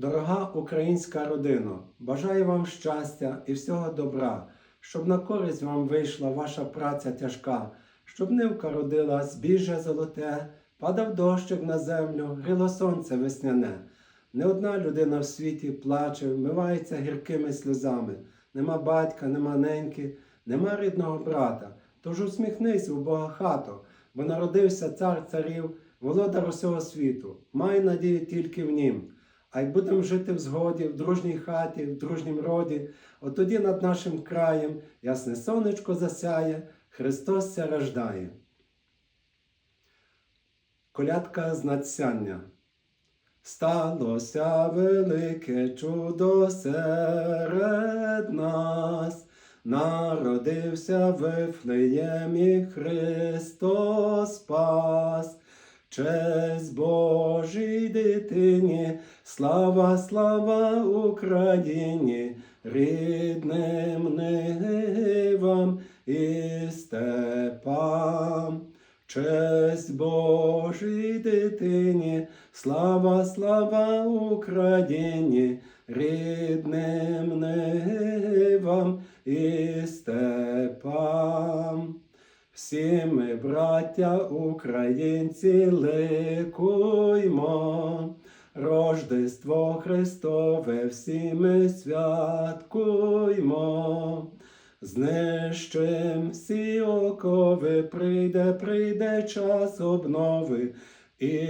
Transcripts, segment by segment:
Дорога українська родина, бажаю вам щастя і всього добра, щоб на користь вам вийшла ваша праця тяжка, щоб нивка родила збіжжя золоте, падав дощик на землю, гріло сонце весняне. Не одна людина в світі плаче, вмивається гіркими сльозами. Нема батька, нема неньки, нема рідного брата. Тож усміхнись у Бога хату, бо народився цар царів, володар усього світу. Май надію тільки в нім. А й будемо жити в згоді, в дружній хаті, в дружнім роді, от тоді над нашим краєм ясне сонечко засяє, Христос ся рождає. Колядка з надсяння. Сталося велике чудо серед нас, народився в Вифлеємі Христос Спас. Честь Божій дитині, слава, слава Україні, рідним нивам і степам. Честь Божій дитині, слава, слава Україні, рідним нивам і степам. Всі ми, браття українці, ликуймо, Рождество Христове, всі ми святкуймо. Знищим всі окови, прийде, прийде час обнови, і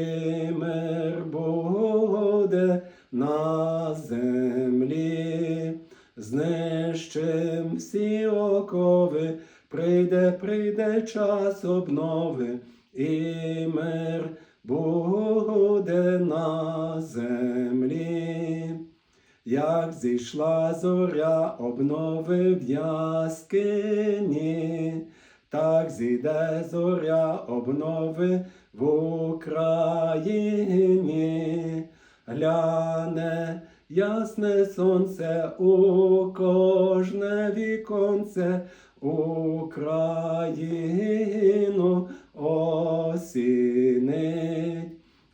мир буде на землі. Знищим всі окови, прийде, прийде час обнови, і мир буде на землі. Як зійшла зоря обнови в яскині, так зійде зоря обнови в Україні, гляне ясне сонце у кожне віконце, Україну осінить,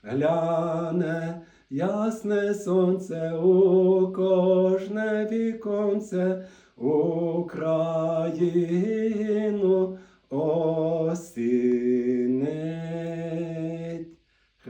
гляне ясне сонце у кожне віконце, Україну осінить.